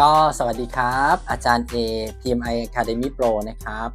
ก็สวัสดีครับ อาจารย์ A PMI Academy Pro นะครับ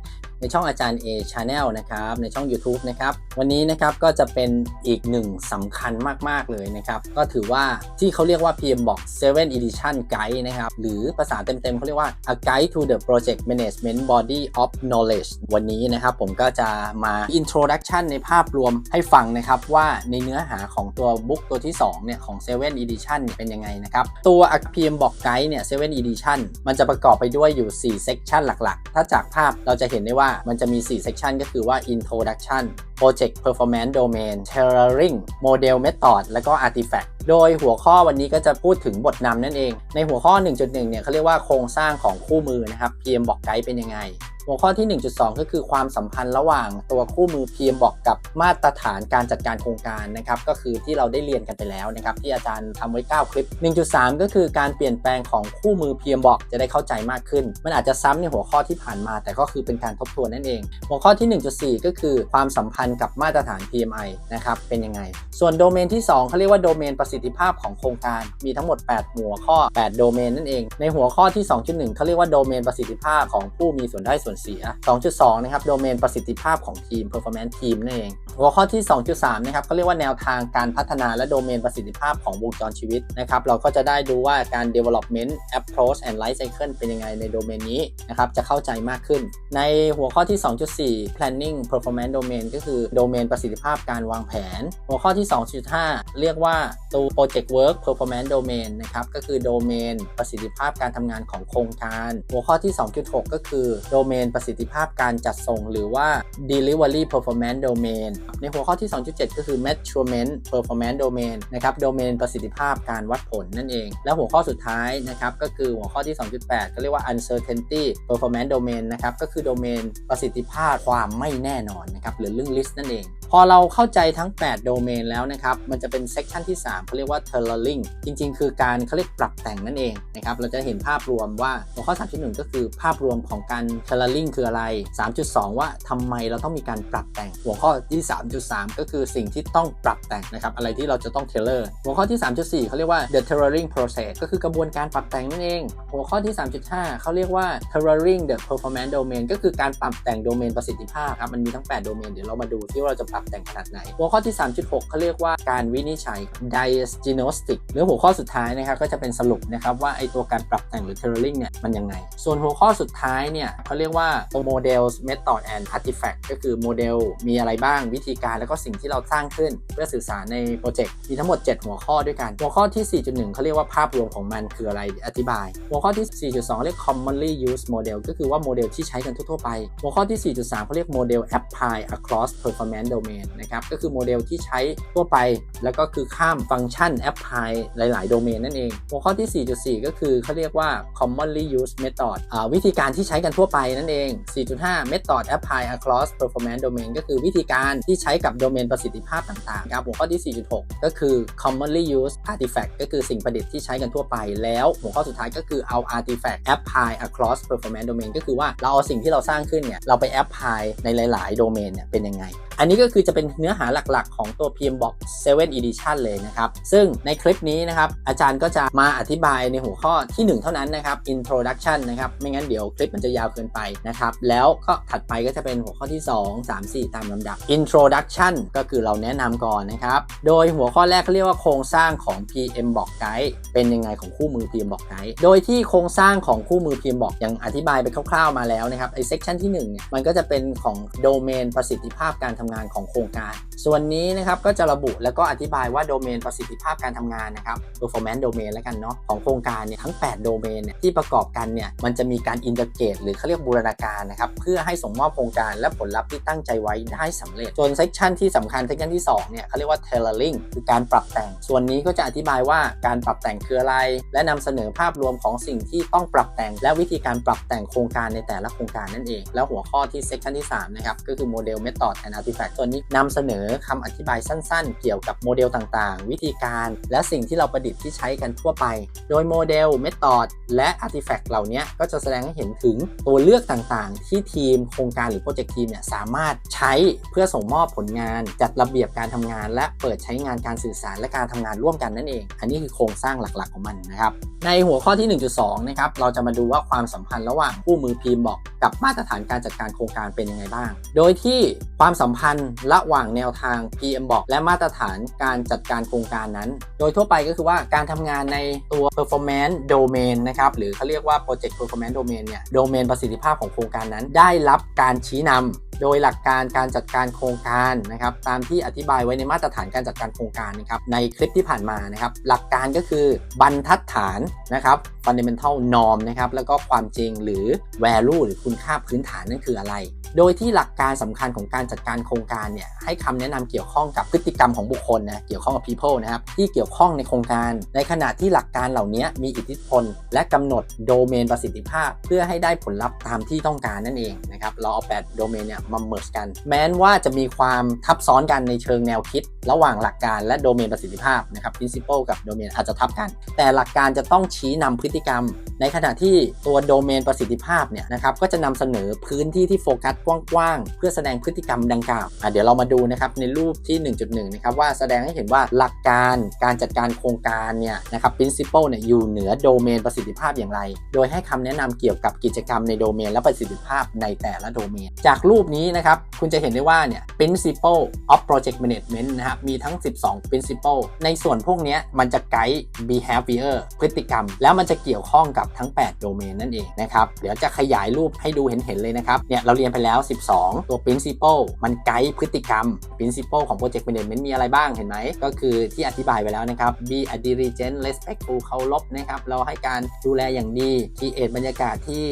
ในช่องอาจารย์ A Channel นะครับในช่อง YouTube นะครับวันนี้นะครับก็จะเป็นอีกหนึ่งสำคัญมาก ๆ เลยนะครับ ก็ถือว่าที่เขาเรียกว่า PM Box 7 Edition Guide นะครับ หรือภาษาเต็ม ๆเขาเรียกว่า A Guide to the Project Management Body of Knowledge วันนี้นะครับผมก็จะมา Introduction ในภาพรวมให้ฟังนะครับ ว่าในเนื้อหาของตัวบุ๊กตัวที่ 2 เนี่ย ของ 7 Edition เป็นยังไงนะครับ ตัว PM Box Guide เนี่ย 7 Edition มันจะประกอบไปด้วยอยู่ 4 Section หลัก ๆ ถ้าจากภาพเราจะเห็นได้ว่ามันจะมี 4 Section ก็คือว่า Introduction Project Performance Domain Tailoring Model Method แล้วก็ Artifact โดยหัวข้อวันนี้ก็จะพูดถึงบทนำนั่นเอง ในหัวข้อ 1.1 เนี่ยเขาเรียกว่าโครงสร้างของคู่มือนะครับ PM บอกไกด์เป็นยังไง หัวข้อที่ 1.2 ก็คือความสัมพันธ์ระหว่างตัวคู่มือ PM บอกกับมาตรฐานการจัดการโครงการนะครับก็คือที่เราได้เรียนกันไปแล้วนะครับที่อาจารย์ทำไว้ 9 คลิป 1.3 ก็คือการเปลี่ยนแปลงของคู่มือ PM บอกจะได้เข้าใจมากขึ้น มันอาจจะซ้ำในหัวข้อที่ผ่านมา แต่ก็คือเป็นการทบทวนนั่นเอง หัวข้อที่ 1.4 ก็คือความสัมพันธ์กับมาตรฐาน PMI นะครับเป็นยังไง ส่วนโดเมนที่ 2เขาเรียกว่าโดเมนประสิทธิภาพของโครงการมีทั้งหมด 8 หัวข้อ 8 โดเมนนั่นเอง ในหัวข้อที่ 2.1เขาเรียกว่าโดเมนประสิทธิภาพของผู้มีส่วนได้ส่วนเสีย 2.2 นะครับ โดเมนประสิทธิภาพของทีม performance team นั่นเอง หัวข้อที่ 2.3 นะครับเขาเรียกว่าแนวทางการพัฒนาและโดเมนประสิทธิภาพของวงจรชีวิตนะครับ เราก็จะได้ดูว่าการ development approach and life cycle เป็นยังไงในโดเมนนี้นะครับ จะเข้าใจมากขึ้น ในหัวข้อที่ 2.4 planning performance domain ก็คือโดเมนประสิทธิภาพการวางแผน หัวข้อที่ 2.5 เรียกว่าตัว project work performance domain นะครับ ก็คือโดเมนประสิทธิภาพการทำงานของโครงการ หัวข้อที่ 2.6 ก็คือโดเมนประสิทธิภาพการจัดส่ง หรือว่า delivery performance domain ในหัวข้อที่ 2.7 ก็คือ measurement performance domain นะครับโดเมนประสิทธิภาพการวัดผลนั่นเอง และหัวข้อสุดท้ายนะครับก็คือหัวข้อที่ 2.8 ก็เรียกว่า uncertainty performance domain นะครับก็คือโดเมนประสิทธิภาพความไม่แน่นอนนะครับหรือเรื่อง list นั่นเองพอเราเข้าใจทั้ง 8 โดเมนแล้วนะครับ มันจะเป็นเซกชันที่3เขาเรียกว่า tailoring จริง ๆ คือการเขาเรียกปรับแต่งนั่นเองนะครับ เราจะเห็นภาพรวมว่าหัวข้อ 3.1 ก็คือภาพรวมของการ tailoring คืออะไร 3.2 ว่าทำไมเราต้องมีการปรับแต่ง หัวข้อที่3.3 ก็คือสิ่งที่ต้องปรับแต่งนะครับ อะไรที่เราจะต้อง tailor หัวข้อที่ 3.4 เขาเรียกว่า the tailoring process ก็คือกระบวนการปรับแต่งนั่นเอง หัวข้อที่ 3.5 เขาเรียกว่า tailoring the performance domain ก็คือการปรับแต่งโดเมนประสิทธิภาพครับ มันมีทั้ง 8 โดเมน เดี๋ยวเรามาดูที่ว่าเราจะปรับแต่งขนาดไหน หัวข้อที่ 3.6 เขาเรียกว่าการวินิจฉัย diagnostic หรือหัวข้อสุดท้ายนะครับก็จะเป็นสรุปนะครับว่าไอตัวการปรับแต่งหรือ tailoring เนี่ยมันยังไง ส่วนหัวข้อสุดท้ายเนี่ยเขาเรียกว่า models method and artifact ก็คือโมเดลมีอะไรบ้างวิธีการแล้วก็สิ่งที่เราสร้างขึ้น เพื่อสื่อสารในโปรเจกต์มีทั้งหมด 7 หัวข้อด้วยกัน หัวข้อที่ 4.1 เขาเรียกว่าภาพรวมของมันคืออะไรอธิบาย หัวข้อที่ 4.2 เรียก commonly used model ก็คือว่าโมเดลที่ใช้กันทั่วๆไป หัวข้อที่ 4.3 เขาเรียกโมเดล apply across performance domain นะครับก็คือโมเดลที่ใช้ทั่วไป แล้วก็คือข้ามฟังก์ชัน apply หลายๆโดเมนนั่นเอง หัวข้อที่ 4.4 ก็คือเขาเรียกว่า commonly used method อ่าวิธีการที่ใช้กันทั่วไปนั่นเอง 4.5 method apply across performance domain ก็คือวิธีการที่ที่ใช้กับโดเมนประสิทธิภาพต่างๆครับหัวข้อที่ 4.6 ก็คือ commonly used artifact ก็คือสิ่งประดิษฐ์ที่ใช้กันทั่วไป แล้วหัวข้อสุดท้ายก็คือเอา artifact apply across performance domain ก็คือว่าเราเอาสิ่งที่เราสร้างขึ้นเนี่ยเราไป apply ในหลาย ๆ โดเมนเนี่ยเป็นยังไง อันนี้ก็คือจะเป็นเนื้อหาหลักๆ ของตัว PM Box 7 Edition เลยนะครับ ซึ่งในคลิปนี้นะครับอาจารย์ก็จะมาอธิบายในหัวข้อที่ 1 เท่านั้นนะครับ Introduction นะครับไม่งั้นเดี๋ยวคลิปมันจะยาวเกินไปนะครับแล้วก็ถัดไปก็จะเป็นหัวข้อที่ 2 3 4 ตามลำดับ intro Introduction ก็คือเราแนะนำก่อนนะครับ โดยหัวข้อแรกเขาเรียกว่าโครงสร้างของ PM Box Guide เป็นยังไงของคู่มือ PM Box Guide โดยที่โครงสร้างของคู่มือ PM Box ยังอธิบายไปคร่าวๆมาแล้วนะครับไอเซกชันที่1เนี่ยมันก็จะเป็นของโดเมนประสิทธิภาพการทำงานของโครงการ ส่วนนี้นะครับก็จะระบุแล้วก็อธิบายว่าโดเมนประสิทธิภาพการทำงานนะครับ performance domain แล้วกันเนาะของโครงการเนี่ยทั้ง 8 โดเมนเนี่ยที่ประกอบกันเนี่ยมันจะมีการอินเตอร์เกตหรือเขาเรียกบูรณาการนะครับเพื่อให้ส่งมอบโครงการและผลลัพธ์ที่ตั้งใจไว้ได้สำเร็จส่วนเซกชันที่สำคัญเซกชันที่ 2 เนี่ยเขาเรียกว่า tailoring คือการปรับแต่ง ส่วนนี้ก็จะอธิบายว่าการปรับแต่งคืออะไร และนำเสนอภาพรวมของสิ่งที่ต้องปรับแต่ง และวิธีการปรับแต่งโครงการในแต่ละโครงการนั่นเอง แล้วหัวข้อที่เซกชันที่3นะครับก็คือ model method and artifact ตัวนี้นำเสนอคำอธิบายสั้นๆ เกี่ยวกับโมเดลต่างๆ วิธีการและสิ่งที่เราประดิษฐ์ที่ใช้กันทั่วไป โดยโมเดลเมธอดและ Artifact เหล่านี้ก็จะแสดงให้เห็นถึงตัวเลือกต่างๆ ที่ทีมโครงการหรือโปรเจกต์ทีมเนี่ยสามารถใช้เพื่อส่งมอบผลงาน จัดระเบียบการทำงาน และเปิดใช้งานการสื่อสารและการทำงานร่วมกันนั่นเอง อันนี้คือโครงสร้างหลักๆของมันนะครับ ในหัวข้อที่ 1.2 นะครับ เราจะมาดูว่าความสัมพันธ์ระหว่างคู่มือพิมพ์บอกกับมาตรฐานการจัดการโครงการเป็นยังไงบ้าง โดยที่ความสัมพันธ์ระหว่างแนวทาง PM บอกและมาตรฐานการจัดการโครงการนั้น โดยทั่วไปก็คือว่าการทำงานในตัว performance domain นะครับ หรือเขาเรียกว่า project performance domain เนี่ยโดเมนประสิทธิภาพของโครงการนั้น ได้รับการชี้นำโดยหลักการการจัดการโครงการนะครับตามที่อธิบายไว้ในมาตรฐานการจัดการโครงการนะครับในคลิปที่ผ่านมานะครับหลักการก็คือบรรทัดฐานนะครับ fundamental norm นะครับแล้วก็ความจริงหรือ value หรือคุณค่าพื้นฐานนั่นคืออะไร โดยที่หลักการสำคัญของการจัดการโครงการเนี่ยให้คำแนะนำเกี่ยวข้องกับพฤติกรรมของบุคคลนะเกี่ยวข้องกับ people นะครับที่เกี่ยวข้องในโครงการ ในขณะที่หลักการเหล่านี้มีอิทธิพล และกำหนดโดเมนประสิทธิภาพ เพื่อให้ได้ผลลัพธ์ตามที่ต้องการนั่นเองนะครับเราเอา8โดเมนเนี่ยมาเมิร์กัน แม้ว่าจะมีความทับซ้อนกันในเชิงแนวคิด ระหว่างหลักการและโดเมนประสิทธิภาพนะครับ principle กับโดเมนอาจจะทับกัน แต่หลักการจะต้องชี้นำพฤติกรรม ในขณะที่ตัวโดเมนประสิทธิภาพเนี่ยนะครับก็จะนำเสนอพื้นที่ที่โฟกัสกว้างๆเพื่อแสดงพฤติกรรมดังกล่าวอะเดี๋ยวเรามาดูนะครับในรูปที่ 1.1 นะครับว่าแสดงให้เห็นว่าหลักการการจัดการโครงการเนี่ยนะครับ principle เนี่ยอยู่เหนือโดเมนประสิทธิภาพอย่างไร โดยให้คำแนะนำเกี่ยวกับกิจกรรมในโดเมนและประสิทธิภาพในแต่ละโดเมน จากรูปนี้นะครับคุณจะเห็นได้ว่าเนี่ย principle of project management นะครับ มีทั้ง 12 principle ในส่วนพวกนี้มันจะไกด์ behavior พฤติกรรม แล้วมันจะเกี่ยวข้องกับทั้ง 8 โดเมนนั่นเองนะครับ เดี๋ยวจะขยายรูปให้ดูเห็น ๆ เลยนะครับ เนี่ย เราเรียนไปแล้ว 12 ตัว principle มันไกด์พฤติกรรม principle ของ project management มีอะไรบ้าง เห็นไหม ก็คือที่อธิบายไปแล้วนะครับ be a diligent respectful เคารพนะครับ เราให้การดูแลอย่างดี create บรรยากาศที่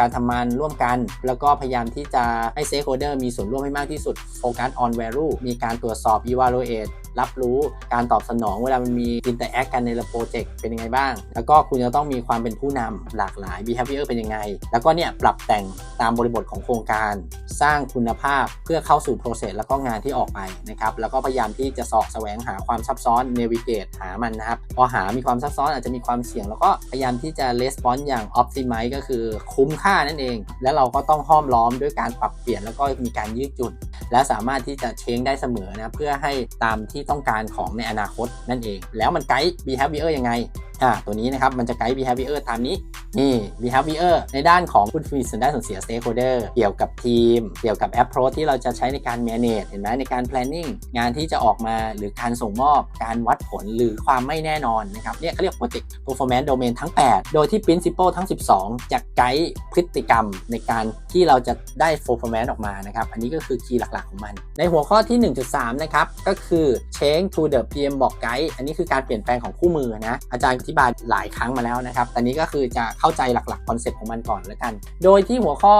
การทำงานร่วมกัน แล้วก็พยายามที่จะให้ stakeholder มีส่วนร่วมให้มากที่สุด focus on value มีการตรวจสอบ evaluate รับรู้การตอบสนองเวลามันมี interact กันในโปรเจกต์เป็นยังไงบ้าง แล้วก็คุณจะต้องมีความเป็นผู้นำหลากหลาย behavior เป็นยังไง แล้วก็เนี่ยปรับแต่งตามบริบทของโครงการ สร้างคุณภาพเพื่อเข้าสู่ process แล้วก็งานที่ออกไปนะครับ แล้วก็พยายามที่จะสอบแสวงหาความซับซ้อน navigate หามันนะครับ พอหามีความซับซ้อนอาจจะมีความเสี่ยง แล้วก็พยายามที่จะ response อย่าง optimize ก็คือคุ้มค่านั่นเอง แล้วเราก็ต้องห้อมล้อมด้วยการปรับเปลี่ยนแล้วก็มีการยืดหยุ่น และสามารถที่จะเชงได้เสมอนะเพื่อให้ตามที่ต้องการของในอนาคตนั่นเอง แล้วมันไกด์ behavior ยังไงอ่าตัวนี้นะครับมันจะไกด์ behavior ตามนี้นี่ behavior ในด้านของผู้มีส่วนได้ส่วนเสีย stakeholder เกี่ยวกับทีม เกี่ยวกับ approach ที่เราจะใช้ในการ manage เห็นไหมในการ planning งานที่จะออกมาหรือการส่งมอบ การวัดผลหรือความไม่แน่นอนนะครับเนี่ยเขาเรียก project performance domain ทั้ง 8 โดยที่ principle ทั้ง 12 จะไกด์พฤติกรรมในการที่เราจะได้ performance ออกมานะครับอันนี้ก็คือคีย์หลักๆของมัน ในหัวข้อที่ 1.3 นะครับก็คือ change to the PM บอก guide อันนี้คือการเปลี่ยนแปลงของคู่มือนะอาจารย์ธิบายหลายครั้งมาแล้วนะครับ แต่นี้ก็คือจะเข้าใจหลักๆคอนเซ็ปต์ของมันก่อนแล้วกัน โดยที่หัวข้อ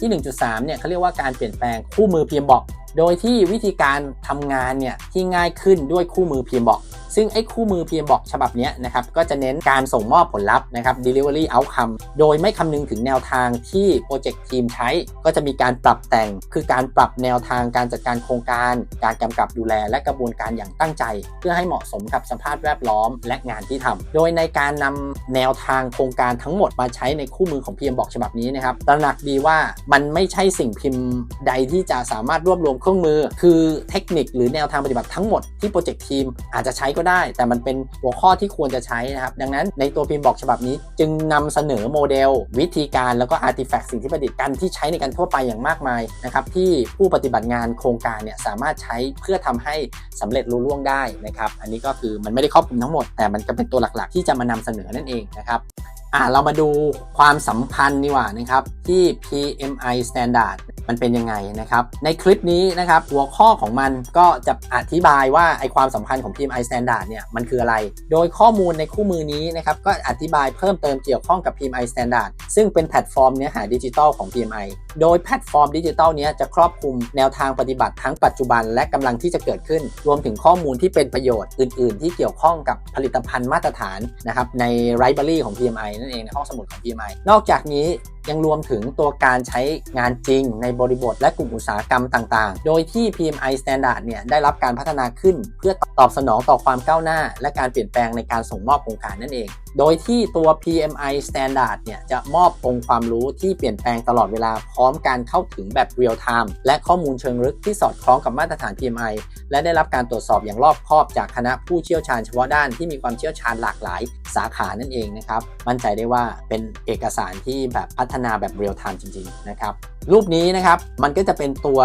ที่ 1.3 เนี่ยเขาเรียกว่าการเปลี่ยนแปลงคู่มือ PM บอกโดยที่วิธีการทำงานเนี่ยที่ง่ายขึ้นด้วยคู่มือ PM บอกซึ่งไอ้คู่มือ PM บอกฉบับนี้นะครับก็จะเน้นการส่งมอบผลลัพธ์นะครับ delivery outcome โดยไม่คำนึงถึงแนวทางที่โปรเจกต์ทีมใช้ ก็จะมีการปรับแต่ง คือการปรับแนวทางการจัดการโครงการ การกำกับดูแล และกระบวนการอย่างตั้งใจ เพื่อให้เหมาะสมกับสภาพแวดล้อมและงานที่ทำโดยในการนำแนวทางโครงการทั้งหมดมาใช้ในคู่มือของ PM บอกฉบับนี้นะครับตระหนักดีว่ามันไม่ใช่สิ่งพิมพ์ใดที่จะสามารถรวบรวมเครื่องมือ คือเทคนิคหรือแนวทางปฏิบัติทั้งหมดที่โปรเจกต์ทีมอาจจะใช้ก็ได้ แต่มันเป็นหัวข้อที่ควรจะใช้นะครับ ดังนั้นในตัวพิมพ์บอกฉบับนี้ จึงนำเสนอโมเดล วิธีการแล้วก็อาร์ติแฟกต์สิ่งที่ประดิษฐ์กันที่ใช้ในการทั่วไปอย่างมากมายนะครับที่ผู้ปฏิบัติงานโครงการเนี่ยสามารถใช้เพื่อทำให้สำเร็จรุ่ล่วงได้นะครับอันนี้ก็คือมันไม่ได้ครอบคลุมทั้งหมด แต่มันก็เป็นตัวหลักๆ ที่จะมานำเสนอนั่นเองนะครับอ่าเรามาดูความสัมพันธ์ดีกว่านะครับที่ PMI Standard มันเป็นยังไงนะครับ ในคลิปนี้นะครับหัวข้อของมันก็จะอธิบายว่าไอความสัมพันธ์ของ PMI Standard เนี่ยมันคืออะไร โดยข้อมูลในคู่มือนี้นะครับก็อธิบายเพิ่มเติมเกี่ยวข้องกับ PMI Standard ซึ่งเป็นแพลตฟอร์มเนื้อหาดิจิทัลของ PMI โดยแพลตฟอร์มดิจิทัลนี้จะครอบคลุมแนวทางปฏิบัติทั้งปัจจุบันและกำลังที่จะเกิดขึ้น รวมถึงข้อมูลที่เป็นประโยชน์อื่น ๆ ที่เกี่ยวข้องกับผลิตภัณฑ์มาตรฐานนะครับในไ i บรารีของ PMI นั่นเองในห้องสมุดของ PMI นอกจากนี้ ยังรวมถึงตัวการใช้งานจริงในบริบทและกลุ่มอุตสาหกรรมต่างๆ โดยที่ PMI Standard เนี่ยได้รับการพัฒนาขึ้น เพื่อตอบสนองต่อความก้าวหน้า และการเปลี่ยนแปลงในการส่งมอบโครงการนั่นเอง โดยที่ตัว PMI Standard เนี่ยจะมอบองค์ความรู้ที่เปลี่ยนแปลงตลอดเวลาพร้อมการเข้าถึงแบบ real time และข้อมูลเชิงลึกที่สอดคล้องกับมาตรฐาน PMI และได้รับการตรวจสอบอย่างรอบคอบจากคณะผู้เชี่ยวชาญเฉพาะด้านที่มีความเชี่ยวชาญหลากหลายสาขานั่นเองนะครับมั่นใจได้ว่าเป็นเอกสารที่แบบพัฒนาแบบเรียลไทม์จริงๆนะครับรูปนี้นะครับมันก็จะเป็นตัว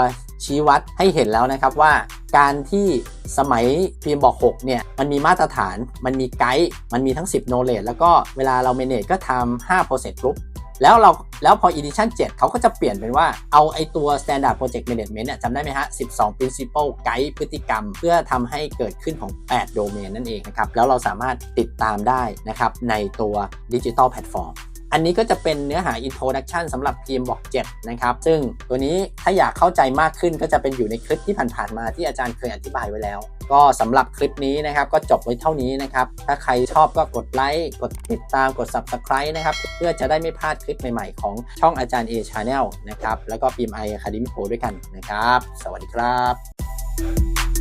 ชี้วัดให้เห็นแล้วนะครับว่าการที่สมัยพีมบอก6เนี่ยมันมีมาตรฐานมันมีไกด์มันมีทั้ง 10 knowledge แล้วก็เวลาเรา manage ก็ทำ5 process group แล้วเราแล้วพอ edition 7 เขาก็จะเปลี่ยนเป็นว่าเอาไอตัว standard project management เนี่ยจำได้ไหมฮะ 12 principle guide พฤติกรรม เพื่อทำให้เกิดขึ้นของ 8 domain นั่นเองนะครับ แล้วเราสามารถติดตามได้นะครับในตัว digital platform อันนี้ก็จะเป็นเนื้อหา introduction สำหรับทีมบอก7นะครับ ซึ่งตัวนี้ถ้าอยากเข้าใจมากขึ้นก็จะเป็นอยู่ในคลิปที่ผ่านๆมาที่อาจารย์เคยอธิบายไว้แล้ว ก็สำหรับคลิปนี้นะครับก็จบไว้เท่านี้นะครับ ถ้าใครชอบก็กดไลค์กดติดตามกด subscribe นะครับ เพื่อจะได้ไม่พลาดคลิปใหม่ๆ ของช่องอาจารย์ A Channel นะครับ แล้วก็ PMI Academy Pro ด้วยกันนะครับ สวัสดีครับ